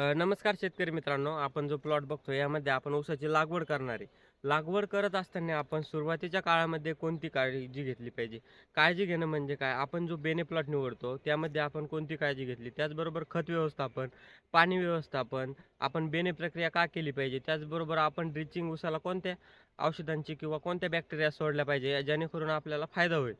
नमस्कार शेतकरी मित्रांनो आपण जो प्लॉट बघतो यामध्ये आपण ऊसाची लागवड करणार आहे. लागवड करत असताना आपण सुरुवातीच्या काळामध्ये कोणती काळजी घेतली पाहिजे? काळजी घेणं म्हणजे काय? आपण जो बेने प्लॉट निवडतो त्यामध्ये आपण कोणती काळजी घेतली? त्याचबरोबर खत व्यवस्थापन पाणी व्यवस्थापन आपण बेने प्रक्रिया का केली पाहिजे? त्याचबरोबर आपण ड्रिचिंग ऊसाला कोणत्या औषधांची किंवा कोणत्या बॅक्टेरिया सोडल्या पाहिजे? जेणेकरून आपल्याला फायदा होईल.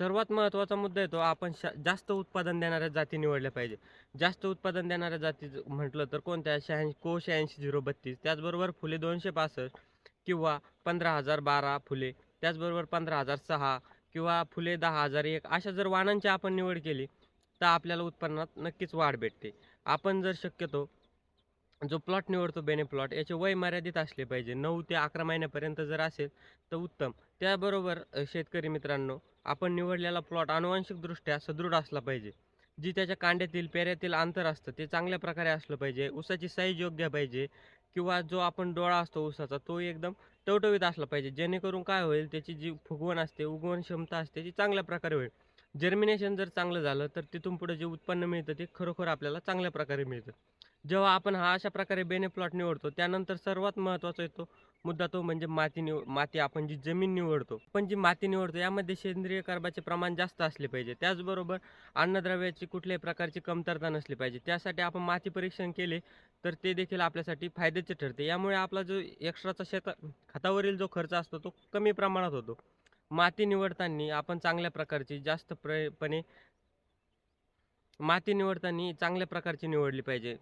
सर्वात महत्त्वाचा मुद्दा येतो आपण शा जास्त उत्पादन देणाऱ्या जाती निवडल्या पाहिजे. जास्त उत्पादन देणाऱ्या जाती म्हटलं तर कोणत्या? शहाऐंशी को शहाऐंशी झिरो बत्तीस. त्याचबरोबर फुले दोनशे पासष्ट किंवा पंधरा हजार बारा फुले. त्याचबरोबर पंधरा हजार सहा किंवा फुले दहा हजार एक. अशा जर वाणांची आपण निवड केली तर आपल्याला उत्पन्नात नक्कीच वाढ भेटते. आपण जर शक्यतो जो प्लॉट निवडतो बेने प्लॉट याचे वय मर्यादित असले पाहिजे. नऊ ते अकरा महिन्यापर्यंत जर असेल तर उत्तम. त्याबरोबर शेतकरी मित्रांनो आपण निवडलेला प्लॉट अनुवांशिकदृष्ट्या सदृढ असला पाहिजे. जी त्याच्या कांड्यातील पेऱ्यातील अंतर असतं ते चांगल्या प्रकारे असलं पाहिजे. ऊसाची साईज योग्य पाहिजे किंवा जो आपण डोळा असतो ऊसाचा तो एकदम टवटवीत असला पाहिजे. जेणेकरून काय होईल त्याची जी फुगवण असते उगवण क्षमता असते ती चांगल्या प्रकारे होईल. जर्मिनेशन जर चांगलं झालं तर तिथून पुढे जे उत्पन्न मिळतं ते खरोखर आपल्याला चांगल्या प्रकारे मिळतं. जेव्हा आपण हा अशा प्रकारे बेने प्लॉट निवडतो त्यानंतर सर्वात महत्त्वाचा येतो मुद्दा तो म्हणजे माती निव माती आपण जी जमीन निवडतो. पण जी माती निवडतो यामध्ये सेंद्रिय कर्बाचे प्रमाण जास्त असले पाहिजे. त्याचबरोबर अन्नद्रव्याची कुठल्याही प्रकारची कमतरता नसली पाहिजे. त्यासाठी आपण माती परीक्षण केले तर ते देखील आपल्यासाठी फायद्याचे ठरते. यामुळे आपला जो एक्स्ट्राचा शेता खतावरील जो खर्च असतो तो कमी प्रमाणात होतो. माती निवडताना आपण चांगल्या प्रकारची जास्त प्रपणे माती निवडताना चांगल्या प्रकारची निवडली पाहिजे.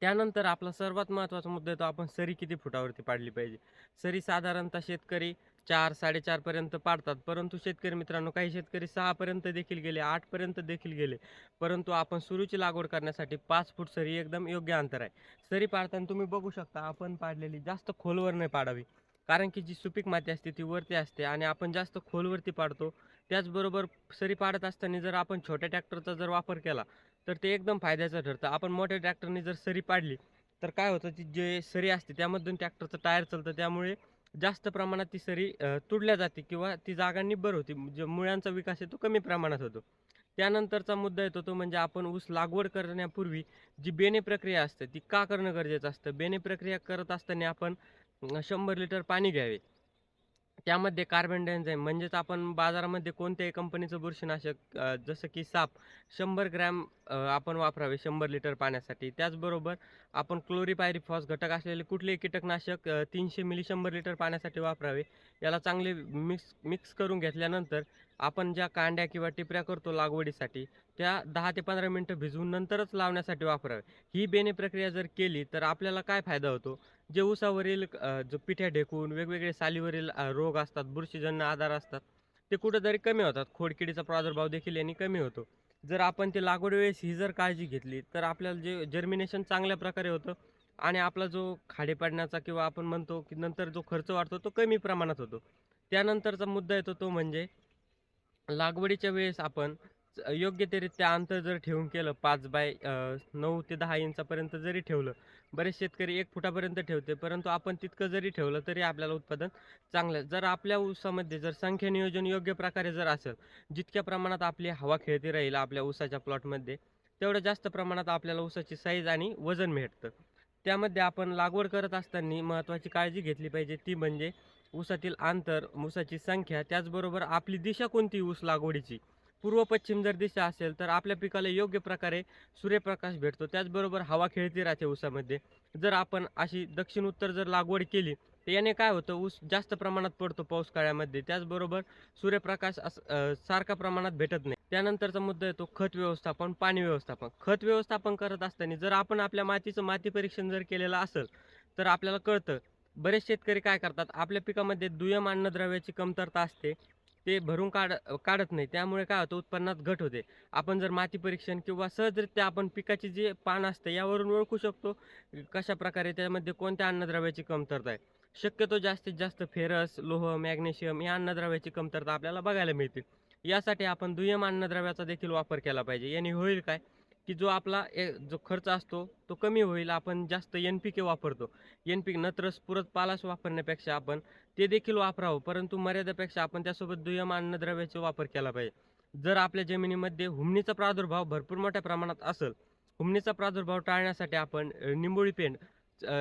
त्यानंतर आपला सर्वात महत्त्वाचा मुद्दा येतो आपण सरी किती फुटावरती पाडली पाहिजे? सरी साधारणतः शेतकरी चार साडेचारपर्यंत पाडतात. परंतु शेतकरी मित्रांनो काही शेतकरी सहापर्यंत देखील गेले आठपर्यंत देखील गेले. परंतु आपण सुरूची लागवड करण्यासाठी पाच फूट सरी एकदम योग्य अंतर आहे. सरी पाडताना तुम्ही बघू शकता आपण पाडलेली जास्त खोलवर नाही पाडावी. कारण की जी सुपीक माती असते ती वरती असते आणि आपण जास्त खोलवरती पाडतो. त्याचबरोबर सरी पाडत असताना जर आपण छोट्या ट्रॅक्टरचा जर वापर केला तर ते एकदम फायद्याचं ठरतं. आपण मोठ्या ट्रॅक्टरने जर सरी पाडली तर काय होतं ती जे सरी असते त्यामधून ट्रॅक्टरचं टायर चालतं. त्यामुळे जास्त प्रमाणात ती सरी तुडल्या जाते किंवा ती जागा निब्बर होती. जे म्हणजे मुळ्यांचा विकास आहे तो कमी प्रमाणात होतो. त्यानंतरचा मुद्दा येतो तो म्हणजे आपण ऊस लागवड करण्यापूर्वी जी बेणे प्रक्रिया असते ती का करणं गरजेचं असतं? बेणे प्रक्रिया करत असताना आपण शंभर लिटर पाणी घ्यावे. त्यामध्ये कार्बन डायन्झाईम म्हणजेच आपण बाजारामध्ये कोणत्याही कंपनीचं बुरशीनाशक जसं की साप शंभर ग्रॅम आपण वापरावे शंभर लिटर पाण्यासाठी. त्याचबरोबर आपण क्लोरीपायरीफॉस घटक असलेले कुठलेही कीटकनाशक तीनशे मिली शंभर लिटर पाण्यासाठी वापरावे. याला चांगले मिक्स मिक्स करून घेतल्यानंतर आपण ज्या कांड्या किंवा टिपऱ्या करतो लागवडीसाठी त्या दहा ते पंधरा मिनटं भिजवून नंतरच लावण्यासाठी वापरावे. ही बेने प्रक्रिया जर केली तर आपल्याला काय फायदा होतो? जे ऊसावरील जो पिठ्या ढेकून वेगवेगळे सालीवरील रोग असतात बुरशीजन्य आजार असतात ते कुठंतरी कमी होतात. खोडकिडीचा प्रादुर्भाव देखील यांनी कमी होतो. जर आपण ते लागवडीवेळेस ही जर काळजी घेतली तर आपल्याला जे जर्मिनेशन चांगल्या प्रकारे होतं आणि आपला जो खाडे पाडण्याचा किंवा आपण म्हणतो की नंतर जो खर्च वाढतो तो कमी प्रमाणात होतो. त्यानंतरचा मुद्दा येतो तो म्हणजे लागवडीच्या वेळेस आपण योग्य योग्यतेरित्या अंतर जर ठेवून केलं पाच बाय नऊ ते दहा इंचापर्यंत जरी ठेवलं बरेच शेतकरी एक फुटापर्यंत ठेवते परंतु आपण तितकं जरी ठेवलं तरी आपल्याला उत्पादन चांगलं जर आपल्या ऊसामध्ये जर संख्या नियोजन योग्य प्रकारे जर असेल जितक्या प्रमाणात आपली हवा खेळती राहील आपल्या ऊसाच्या प्लॉटमध्ये तेवढं जास्त प्रमाणात आपल्याला ऊसाची साईज आणि वजन भेटतं. त्यामध्ये आपण लागवड करत असताना महत्त्वाची काळजी घेतली पाहिजे ती म्हणजे ऊसातील अंतर ऊसाची संख्या त्याचबरोबर आपली दिशा कोणती ऊस लागवडीची? पूर्व पश्चिम जर दिशा असेल तर आपल्या पिकाला योग्य प्रकारे सूर्यप्रकाश भेटतो. त्याचबरोबर हवा खेळती राहते ऊसामध्ये. जर आपण अशी दक्षिण उत्तर जर लागवड केली तर याने काय होतं? ऊस जास्त प्रमाणात पडतो पाऊस काळ्यामध्ये त्याचबरोबर सूर्यप्रकाश अस सारखा प्रमाणात भेटत नाही. त्यानंतरचा मुद्दा येतो खत व्यवस्थापन पाणी व्यवस्थापन. खत व्यवस्थापन करत असताना जर आपण आपल्या मातीचं माती परीक्षण जर केलेलं असेल तर आपल्याला कळतं बरेच शेतकरी काय करतात आपल्या पिकामध्ये दुय्यम अन्नद्रव्याची कमतरता असते ते भरून काढ काढत नाही. त्यामुळे काय होतं उत्पन्नात घट होते. आपण जर माती परीक्षण किंवा सहजरित्या आपण पिकाची जे पान असते यावरून ओळखू शकतो कशा प्रकारे त्यामध्ये कोणत्या अन्नद्रव्याची कमतरता आहे. शक्यतो जास्तीत जास्त फेरस लोह मॅग्नेशियम या अन्नद्रव्याची कमतरता आपल्याला बघायला मिळते. यासाठी आपण दुय्यम अन्नद्रव्याचा देखील वापर केला पाहिजे. याने होईल काय? की जो आपला ए- जो खर्च असतो तो कमी होईल आपण जास्त एन पी के वापरतो. एन पी नत्र स्फुरत पालास वापरण्यापेक्षा आपण ते देखील वापरावं परंतु मर्यादेपेक्षा आपण त्यासोबत दुय्यम अन्नद्रव्याचा वापर केला पाहिजे. जर आपल्या जमिनीमध्ये हुमणीचा प्रादुर्भाव भरपूर मोठ्या प्रमाणात असेल हुमणीचा प्रादुर्भाव टाळण्यासाठी आपण निंबोळी पेंड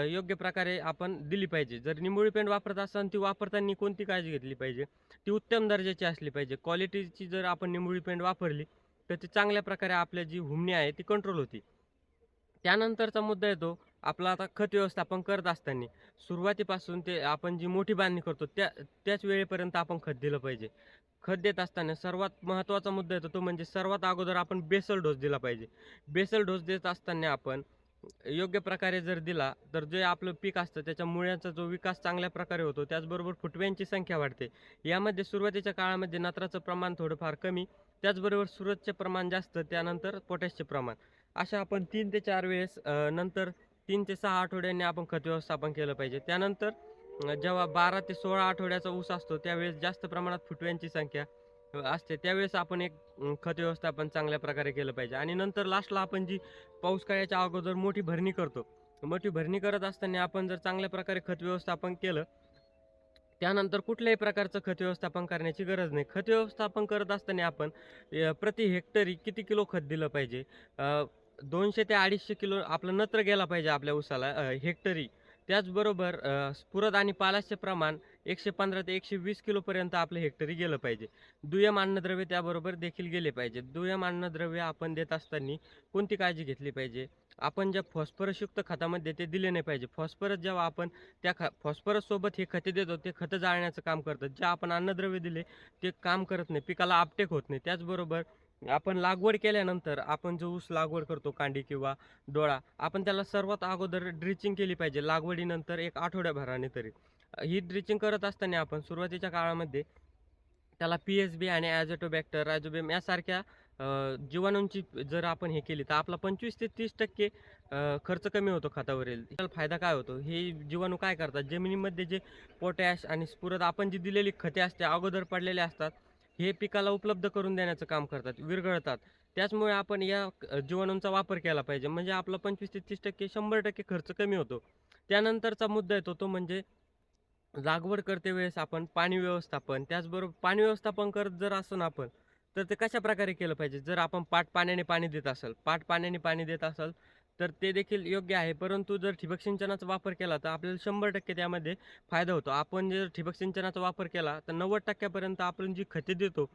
योग्य प्रकारे आपण दिली पाहिजे. जर निंबोळी पेंड वापरत असाल ती वापरताना कोणती काळजी घेतली पाहिजे? ती उत्तम दर्जाची असली पाहिजे. क्वालिटीची जर आपण निंबोळी पेंड वापरली तर ती चांगल्या प्रकारे आपल्या जी हुमणी आहे ती कंट्रोल होती. त्यानंतरचा मुद्दा येतो आपला आता खत व्यवस्थापन करत असताना सुरुवातीपासून ते आपण जी मोठी बांधणी करतो त्या त्याच वेळेपर्यंत आपण खत दिलं पाहिजे. खत देत असताना सर्वात महत्त्वाचा मुद्दा येतो तो म्हणजे सर्वात अगोदर आपण बेसल डोस दिला पाहिजे. बेसल डोस देत असताना आपण योग्य प्रकारे जर दिला तर जे आपलं पीक असतं त्याच्या मुळ्याचा जो विकास चांगल्या प्रकारे होतो त्याचबरोबर फुटव्यांची संख्या वाढते. यामध्ये सुरुवातीच्या काळामध्ये नत्राचं प्रमाण थोडंफार कमी त्याचबरोबर सुरतचे प्रमाण जास्त त्यानंतर पोटॅशचे प्रमाण. अशा आपण तीन ते चार वेळेस नंतर तीन ते सहा आठवड्यांनी आपण खत व्यवस्थापन केलं पाहिजे. त्यानंतर जेव्हा बारा ते सोळा आठवड्याचा ऊस असतो त्यावेळेस जास्त प्रमाणात फुटव्यांची संख्या असते. त्यावेळेस आपण एक खत व्यवस्थापन चांगल्या प्रकारे केलं पाहिजे. आणि नंतर लास्टला आपण जी पाऊसकाळ्याच्या अगोदर मोठी भरणी करतो. मोठी भरणी करत असताना आपण जर चांगल्या प्रकारे खत व्यवस्थापन केलं त्यानंतर कुठल्याही प्रकारचं खत व्यवस्थापन करण्याची गरज नाही. खत व्यवस्थापन करत असताना आपण प्रति हेक्टरी किती किलो खत दिलं पाहिजे? दोनशे ते अडीचशे किलो आपलं नत्र गेला पाहिजे आपल्या ऊसाला हेक्टरी. त्याचबरोबर स्फुरद आणि पालाशचे प्रमाण एकशे पंधरा ते एकशे वीस किलोपर्यंत आपलं हेक्टरी गेलं पाहिजे. दुय्यम अन्नद्रव्य त्याबरोबर देखील गेले पाहिजे. दुय्यम अन्नद्रव्य आपण देत असताना कोणती काळजी घेतली पाहिजे? आपण ज्या फॉस्फरसयुक्त खतामध्ये ते दिले नाही पाहिजे. फॉस्फरस जेव्हा आपण त्या ख फॉस्फरससोबत हे खते देतो ते खतं जाळण्याचं काम करतात. जे आपण अन्नद्रव्य दिले ते काम करत नाही पिकाला आपटेक होत नाही. त्याचबरोबर आपण लागवड केल्यानंतर आपण जो ऊस लागवड करतो कांडी किंवा डोळा आपण त्याला सर्वात अगोदर ड्रिचिंग केली पाहिजे लागवडीनंतर एक आठवड्याभराने तरी. ही ड्रिचिंग करत असताना आपण सुरुवातीच्या काळामध्ये त्याला पी एस बी आणि ॲझोटोबॅक्टर रायझोबेम यासारख्या जीवाणूंची जर आपण हे केली तर आपला पंचवीस ते तीस टक्के खर्च कमी होतो खतावरील. त्याला फायदा काय होतो? हे जीवाणू काय करतात? जमिनीमध्ये जे पोटॅश आणि स्फुरद आपण जी दिलेली खते असते अगोदर पडलेले असतात हे पिकाला उपलब्ध करून देण्याचं काम करतात विरघळतात. त्याचमुळे आपण या जीवाणूंचा वापर केला पाहिजे. म्हणजे आपला पंचवीस ते तीस टक्के शंभर टक्के खर्च कमी होतो. त्यानंतरचा मुद्दा येतो तो म्हणजे लागवड करते वेळेस आपण पाणी व्यवस्थापन. त्याचबरोबर पाणी व्यवस्थापन करत जर असून ना आपण तर ते कशा प्रकारे केलं पाहिजे? जर आपण पाट पाण्याने पाणी देत असाल पाट पाण्याने पाणी देत असाल तर ते देखील योग्य आहे. परंतु जर ठिबक सिंचनाचा वापर केला तर आपल्याला शंभर टक्के त्यामध्ये फायदा होतो. आपण जर ठिबक सिंचनाचा वापर केला तर नव्वद टक्क्यापर्यंत आपण जी खते देतो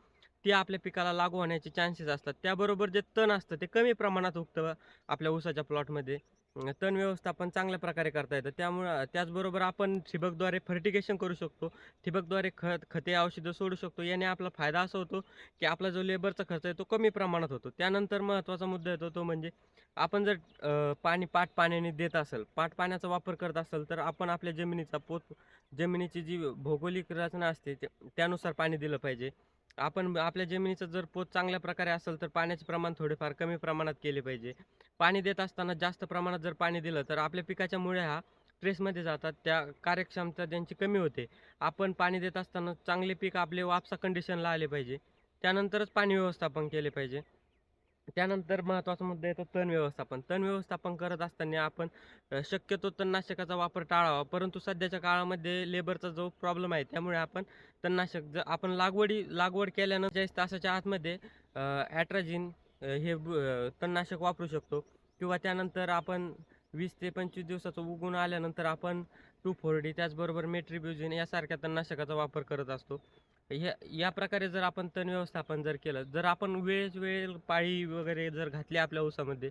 ती आपल्या पिकाला लागू होण्याचे चान्सेस असतात. त्याबरोबर जे तण असतं ते कमी प्रमाणात उगतं आपल्या ऊसाच्या प्लॉटमध्ये तण व्यवस्थापन चांगल्या प्रकारे करता येतं. त्यामुळं त्याचबरोबर आपण ठिबकद्वारे फर्टिगेशन करू शकतो. ठिबकद्वारे खत खते औषधं सोडू शकतो. याने आपला फायदा असा होतो की आपला जो लेबरचा खर्च आहे तो कमी प्रमाणात होतो. त्यानंतर महत्त्वाचा मुद्दा येतो तो म्हणजे आपण जर पाणी पाट पाण्याने देत असेल पाट पाण्याचा वापर करत असेल तर आपण आपल्या जमिनीचा पोत जमिनीची जी भौगोलिक रचना असते त्यानुसार पाणी दिलं पाहिजे. आपण आपल्या जमिनीचं जर पोत चांगल्या प्रकारे असेल तर पाण्याचे प्रमाण थोडेफार कमी प्रमाणात केले पाहिजे. पाणी देत असताना जास्त प्रमाणात जर पाणी दिलं तर आपल्या पिकाच्या मुळे हा स्ट्रेसमध्ये जातात त्या कार्यक्षमता त्यांची कमी होते. आपण पाणी देत असताना चांगले पीक आपले वापसा कंडिशनला आले पाहिजे. त्यानंतरच पाणी व्यवस्थापन केले पाहिजे. त्यानंतर महत्त्वाचा मुद्दा येतो तण व्यवस्थापन. तण व्यवस्थापन करत असताना आपण शक्यतो तणनाशकाचा वापर टाळावा. परंतु सध्याच्या काळामध्ये लेबरचा जो प्रॉब्लेम आहे त्यामुळे आपण तणनाशक जर आपण लागवडी लागवड केल्यानंतर चाळीस तासाच्या आतमध्ये ॲट्राजिन हे ब- तणनाशक वापरू शकतो. किंवा त्यानंतर आपण वीस ते पंचवीस दिवसाचं उगून आल्यानंतर आपण टू फोर डी त्याचबरोबर मेट्रिब्युजिन यासारख्या तणनाशकाचा वापर करत असतो. या या प्रकारे जर आपण तण व्यवस्थापन जर केलं जर आपण वेळेस वेळ पाळी वगैरे जर घातली आपल्या ऊसामध्ये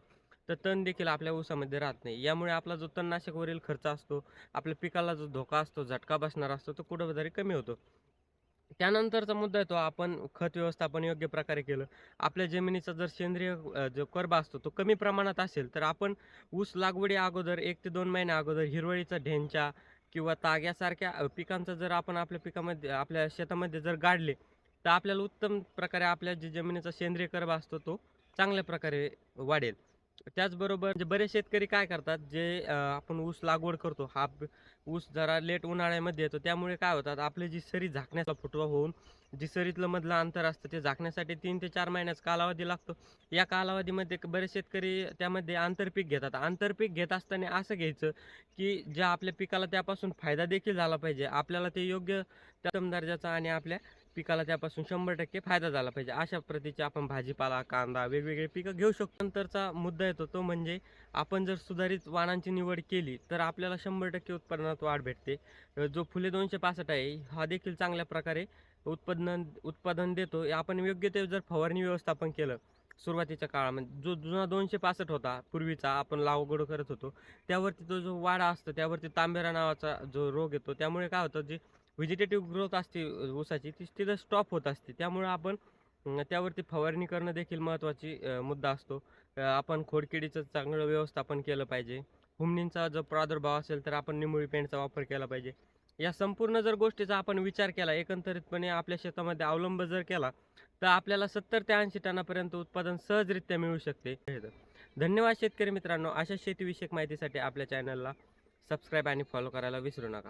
तर तण देखील आपल्या ऊसामध्ये राहत नाही. यामुळे आपला जो तणनाशकवरील खर्च असतो आपल्या पिकाला जो धोका असतो झटका बसणार असतो तो कुठंतरी कमी होतो. त्यानंतरचा मुद्दा येतो आपण खत व्यवस्थापन योग्य प्रकारे केलं. आपल्या जमिनीचा जर सेंद्रिय जो करबा असतो तो कमी प्रमाणात असेल तर आपण ऊस लागवडी अगोदर एक ते दोन महिन्या अगोदर हिरवळीचा ढेंचा किंवा ताग्यासारख्या पिकांचं जर आपण आपल्या पिकामध्ये आपल्या शेतामध्ये जर गाडले तर आपल्याला उत्तम प्रकारे आपल्या जे जमिनीचा सेंद्रिय कर्ब असतो तो चांगल्या प्रकारे वाढेल. त्याचबरोबर म्हणजे बरेच शेतकरी काय करतात जे आपण ऊस लागवड करतो हा ऊस जरा लेट उन्हाळ्यामध्ये येतो त्यामुळे काय होतात आपली जी सरी झाकण्याचा फुटवा होऊन जिसरीतलं मधलं अंतर असतं ते झाकण्यासाठी तीन ते चार महिन्याचा कालावधी लागतो. या कालावधीमध्ये बरेच शेतकरी त्यामध्ये आंतरपीक घेतात. आंतरपीक घेत असताना असं घ्यायचं की ज्या आपल्या पिकाला त्यापासून फायदा देखील झाला पाहिजे. आपल्याला ते योग्य त्या उत्तम दर्जाचा आणि आपल्या पिकाला त्यापासून शंभर टक्के फायदा झाला पाहिजे. अशा प्रतीचे आपण भाजीपाला कांदा वेगवेगळे पिकं घेऊ शकतो. नंतरचा मुद्दा येतो तो म्हणजे आपण जर सुधारित वाणांची निवड केली तर आपल्याला शंभर टक्के उत्पादनात वाढ भेटते. जो फुले दोनशे पासष्ट आहे हा देखील चांगल्या प्रकारे उत्पादन उत्पादन देतो आपण योग्य ते जर फवारणी व्यवस्थापन केलं सुरुवातीच्या काळामध्ये जो जुना दोनशे पासष्ट होता पूर्वीचा आपण लागवड करत होतो त्यावरती तो जो वाडा असतो त्यावरती तांबेरा नावाचा जो रोग येतो त्यामुळे काय होतं जी व्हेजिटेटिव्ह ग्रोथ असते ऊसाची ती तिथं स्टॉप होत असते. त्यामुळे आपण त्यावरती फवारणी करणं देखील महत्त्वाची मुद्दा असतो. आपण खोडकिडीचं चांगलं व्यवस्थापन केलं पाहिजे. हुमणींचा जर प्रादुर्भाव असेल तर आपण निमुळी पेंटचा वापर केला पाहिजे. या संपूर्ण जर गोष्टीचा आपण विचार केला एकंदरीतपणे आपल्या शेतामध्ये अवलंब जर केला तर आपल्याला सत्तर ते ऐंशी टनापर्यंत उत्पादन सहजरित्या मिळू शकते. धन्यवाद शेतकरी मित्रांनो. अशा शेतीविषयक माहितीसाठी आपल्या चॅनलला सबस्क्राईब आणि फॉलो करायला विसरू नका.